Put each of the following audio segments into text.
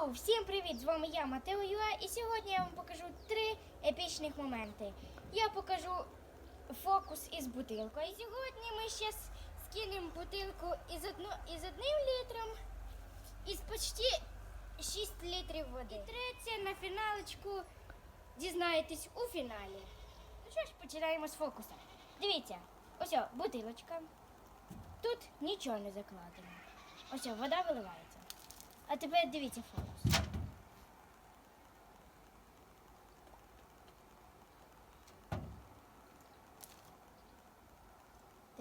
Йоу, всім привіт! З вами я, Матео Юа, і сьогодні я вам покажу три епічних моменти. Я покажу фокус із бутилкою. І сьогодні ми ще скинемо бутилку із, одно, із одним літром із почти 6 літрів води. І третє на фіналочку дізнаєтесь у фіналі. Ну що ж, починаємо з фокуса. Дивіться, ось бутилочка. Тут нічого не закладено. Ось вода виливається. А тепер дивіться фокус.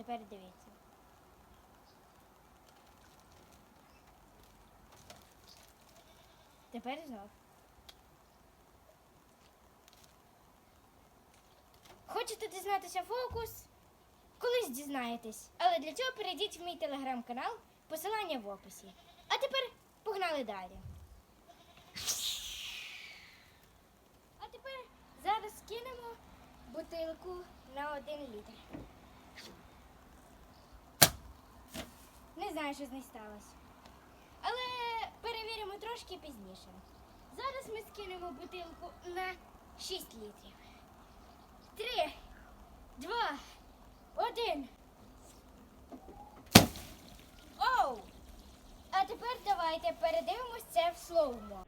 Тепер дивіться. Тепер знов. Хочете дізнатися фокус? Колись дізнаєтесь. Але для цього перейдіть в мій телеграм-канал, посилання в описі. А тепер погнали далі. А тепер зараз кинемо бутилку на один літр. Не знаю, що з нею сталося. Але перевіримо трошки пізніше. Зараз ми скинемо бутилку на 6 літрів. Три, два, один. Оу! А тепер давайте передивимось це в слоумо.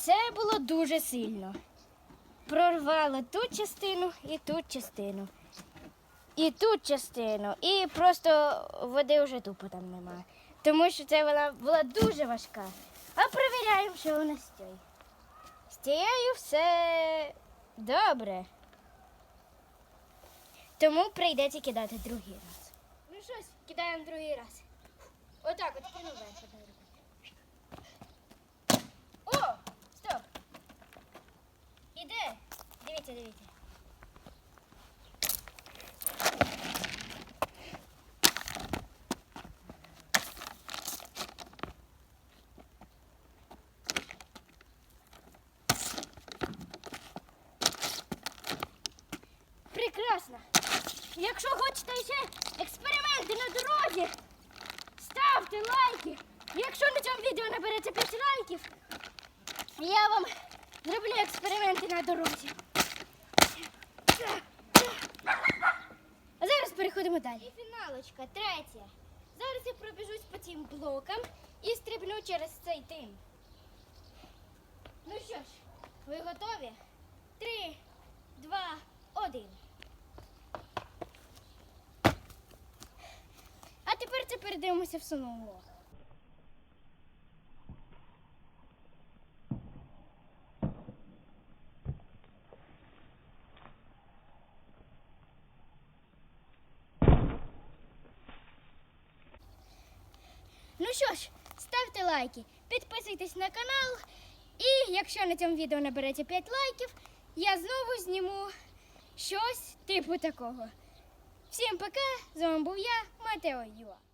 Це було дуже сильно. Прорвало ту частину і ту частину. І тут частину, і просто води вже тупо там немає. Тому що це вона була дуже важка. А перевіряємо, що нас з цією. З цією все добре. Тому прийдеться кидати другий раз. Ну щось, кидаємо другий раз. Отак, от кину Прекрасно. Якщо хочете ще експерименти на дорозі, ставте лайки. Якщо на цьому відео набереться 5 лайків, я вам зроблю експерименти на дорозі. А зараз переходимо далі. І фіналочка, третя. Зараз я пробіжусь по цим блокам і стрибну через цей тим. Ну що ж, ви готові? Три, два, один. А передивимося в самому. Ну що ж, ставте лайки, підписуйтесь на канал. І якщо на цьому відео набереться 5 лайків, я знову зніму щось типу такого. Всім пока! З вами був я, Матео Юа.